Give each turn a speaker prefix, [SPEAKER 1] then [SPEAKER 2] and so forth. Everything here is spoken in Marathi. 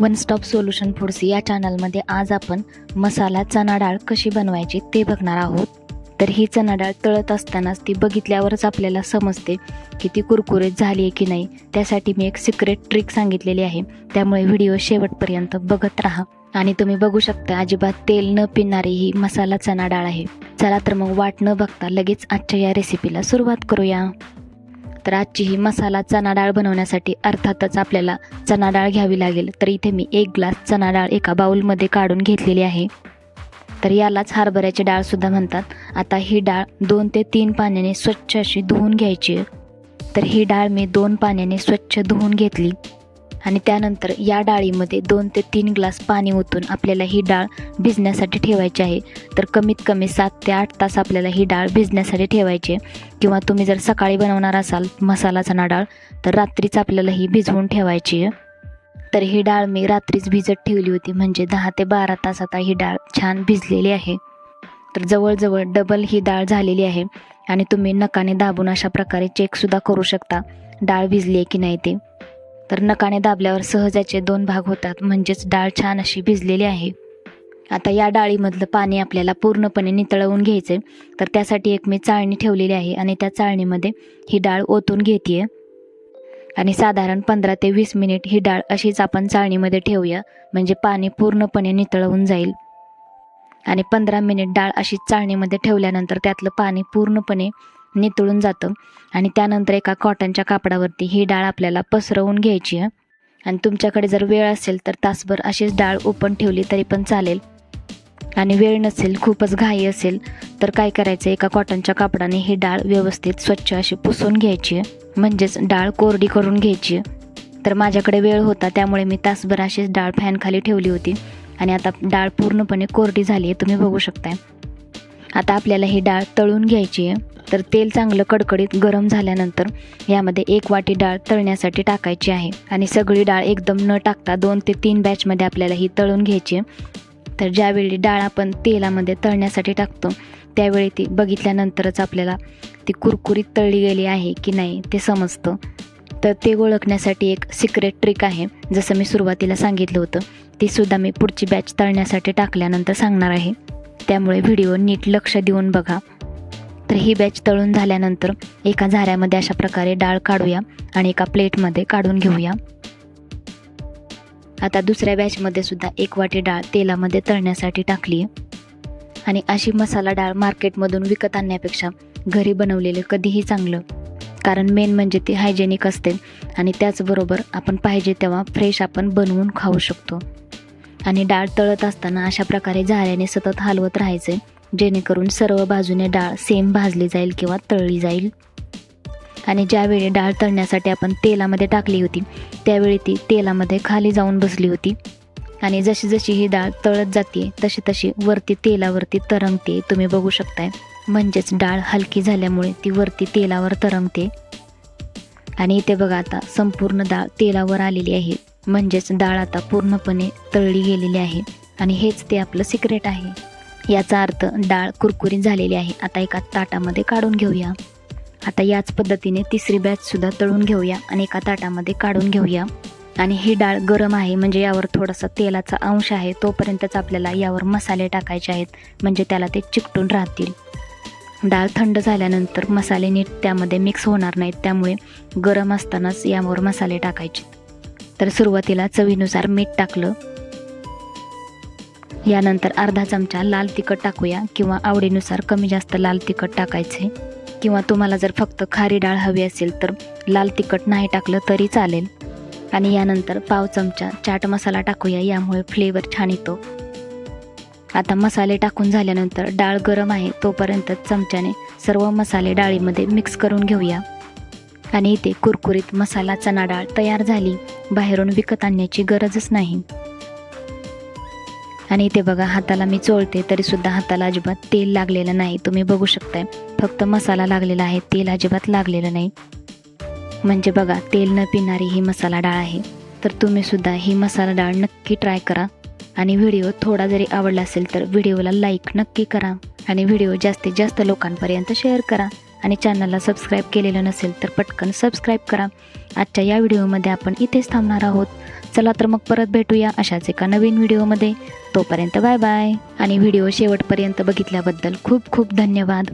[SPEAKER 1] वन स्टॉप सोल्युशन फूड्स या चॅनलमध्ये आज आपण मसाला चणा डाळ कशी बनवायची ते बघणार आहोत. तर ही चणा डाळ तळत असतानाच ती बघितल्यावरच आपल्याला समजते की ती कुरकुरीत झाली आहे की नाही. त्यासाठी मी एक सिक्रेट ट्रिक सांगितलेली आहे. त्यामुळे व्हिडिओ शेवटपर्यंत बघत राहा. आणि तुम्ही बघू शकता अजिबात तेल न पिणारी ही मसाला चणा डाळ आहे. चला तर मग वाट न बघता लगेच आजच्या या रेसिपीला सुरुवात करूया. तर आजची ही मसाला चणा डाळ बनवण्यासाठी अर्थातच आपल्याला चणा डाळ घ्यावी लागेल. तर इथे मी एक ग्लास चणा डाळ एका बाउलमध्ये काढून घेतलेली आहे. तर यालाच हरभऱ्याची डाळसुद्धा म्हणतात. आता ही डाळ दोन ते तीन पाण्याने स्वच्छ अशी धुवून घ्यायची आहे. तर ही डाळ मी दोन पाण्याने स्वच्छ धुवून घेतली. आणि त्यानंतर या डाळीमध्ये दोन ते तीन ग्लास पाणी ओतून आपल्याला ही डाळ भिजण्यासाठी ठेवायची आहे. तर कमीत कमी सात ते आठ तास आपल्याला ही डाळ भिजण्यासाठी ठेवायची आहे. किंवा तुम्ही जर सकाळी बनवणार असाल मसाला चणा डाळ तर रात्रीच आपल्याला ही भिजवून ठेवायची आहे. तर ही डाळ मी रात्रीच भिजत ठेवली होती. म्हणजे दहा ते बारा तास आता ही डाळ छान भिजलेली आहे. तर जवळजवळ डबल ही डाळ झालेली आहे. आणि तुम्ही नकाने दाबून अशा प्रकारे चेकसुद्धा करू शकता. डाळ भिजली आहे की नाही ते. तर नकाने दाबल्यावर सहजाचे दोन भाग होतात म्हणजेच डाळ छान अशी भिजलेली आहे. आता या डाळीमधलं पाणी आपल्याला पूर्णपणे नितळवून घ्यायचं आहे तर त्यासाठी एक मी चाळणी ठेवलेली आहे आणि त्या चाळणीमध्ये ही डाळ ओतून घेते आणि साधारण पंधरा ते वीस मिनिट ही डाळ अशीच आपण चाळणीमध्ये ठेवूया म्हणजे पाणी पूर्णपणे नितळवून जाईल. आणि पंधरा मिनिट डाळ अशीच चाळणीमध्ये ठेवल्यानंतर त्यातलं पाणी पूर्णपणे नितळून जातं. आणि त्यानंतर एका कॉटनच्या कापडावरती ही डाळ आपल्याला पसरवून घ्यायची आहे. आणि तुमच्याकडे जर वेळ असेल तर तासभर अशीच डाळ ओपन ठेवली तरी पण चालेल. आणि वेळ नसेल खूपच घाई असेल तर काय करायचं? एका कॉटनच्या कापडाने ही डाळ व्यवस्थित स्वच्छ अशी पुसून घ्यायची आहे. म्हणजेच डाळ कोरडी करून घ्यायची आहे. तर माझ्याकडे वेळ होता त्यामुळे मी तासभर अशीच डाळ फॅनखाली ठेवली होती. आणि आता डाळ पूर्णपणे कोरडी झाली आहे तुम्ही बघू शकताय. आता आपल्याला ही डाळ तळून घ्यायची आहे. तर तेल चांगलं कडकडीत गरम झाल्यानंतर यामध्ये एक वाटी डाळ तळण्यासाठी टाकायची आहे. आणि सगळी डाळ एकदम न टाकता दोन ते तीन बॅचमध्ये आपल्याला ही तळून घ्यायची तर ज्यावेळी डाळ आपण तेलामध्ये तळण्यासाठी टाकतो त्यावेळी ती बघितल्यानंतरच आपल्याला ती कुरकुरीत तळली गेली आहे की नाही ते समजतं. तर ते ओळखण्यासाठी एक सिक्रेट ट्रिक आहे. जसं मी सुरुवातीला सांगितलं होतं ती सुद्धा मी पुढची बॅच तळण्यासाठी टाकल्यानंतर सांगणार आहे. त्यामुळे व्हिडिओ नीट लक्ष देऊन बघा. तर ही बॅच तळून झाल्यानंतर एका झाऱ्यामध्ये अशा प्रकारे डाळ काढूया आणि एका प्लेटमध्ये काढून घेऊया. आता दुसऱ्या बॅचमध्ये सुद्धा एक वाटी डाळ तेलामध्ये तळण्यासाठी टाकली आणि अशी मसाला डाळ मार्केटमधून विकत आणण्यापेक्षा घरी बनवलेले कधीही चांगलं. कारण मेन म्हणजे ती हायजेनिक असते आणि त्याचबरोबर आपण पाहिजे तेव्हा फ्रेश आपण बनवून खाऊ शकतो. आणि डाळ तळत असताना अशा प्रकारे झाऱ्याने सतत हलवत राहायचे जेणेकरून सर्व बाजूने डाळ सेम भाजली जाईल किंवा तळली जाईल. आणि ज्यावेळी डाळ तळण्यासाठी आपण तेलामध्ये टाकली होती त्यावेळी ती तेलामध्ये खाली जाऊन बसली होती. आणि जशी जशी ही डाळ तळत जाते तशी तशी वरती तेलावरती तरंगते. तुम्ही बघू शकताय. म्हणजेच डाळ हलकी झाल्यामुळे ती वरती तेलावर तरंगते. आणि इथे बघा आता संपूर्ण डाळ तेलावर आलेली आहे. म्हणजेच डाळ आता पूर्णपणे तळली गेलेली आहे. आणि हेच ते आपलं सिक्रेट आहे. याचा अर्थ डाळ कुरकुरीत झालेली आहे. आता एका ताटामध्ये काढून घेऊया. आता याच पद्धतीने तिसरी बॅचसुद्धा तळून घेऊया आणि एका ताटामध्ये काढून घेऊया. आणि ही डाळ गरम आहे म्हणजे यावर थोडासा तेलाचा अंश आहे तोपर्यंतच आपल्याला यावर मसाले टाकायचे आहेत म्हणजे त्याला ते चिकटून राहतील. डाळ थंड झाल्यानंतर मसाले नीट त्यामध्ये मिक्स होणार नाहीत त्यामुळे गरम असतानाच यावर मसाले टाकायचे. तर सुरुवातीला चवीनुसार मीठ टाकलं. यानंतर अर्धा चमचा लाल तिखट टाकूया किंवा आवडीनुसार कमी जास्त लाल तिखट टाकायचे. किंवा तुम्हाला जर फक्त खारी डाळ हवी असेल तर लाल तिखट नाही टाकलं तरी चालेल. आणि यानंतर पाव चमचा चाट मसाला टाकूया यामुळे फ्लेवर छान येतो. आता मसाले टाकून झाल्यानंतर डाळ गरम आहे तोपर्यंत चमच्याने सर्व मसाले डाळीमध्ये मिक्स करून घेऊया. आणि इथे कुरकुरीत मसाला चणा डाळ तयार झाली. बाहेरून विकत आणण्याची गरजच नाही. आणि इथे बघा हाताला मी चोळते तरीसुद्धा हाताला अजिबात तेल लागलेलं नाही. तुम्ही बघू शकताय. फक्त मसाला लागलेला आहे. तेल अजिबात लागलेलं नाही. म्हणजे बघा तेल न पिणारी ही मसाला डाळ आहे. तर तुम्ही सुद्धा ही मसाला डाळ नक्की ट्राय करा. आणि व्हिडिओ थोडा जरी आवडला असेल तर व्हिडिओला लाईक नक्की करा. आणि व्हिडिओ जास्तीत जास्त लोकांपर्यंत शेअर करा. आणि चॅनलला सबस्क्राईब केलेलं नसेल तर पटकन सबस्क्राईब करा. आजच्या या व्हिडिओमध्ये आपण इथेच थांबणार आहोत. चला तर मग परत भेटूया अशाच एका नवीन व्हिडिओमध्ये. तोपर्यंत बाय बाय. आणि व्हिडिओ शेवटपर्यंत बघितल्याबद्दल खूप खूप धन्यवाद.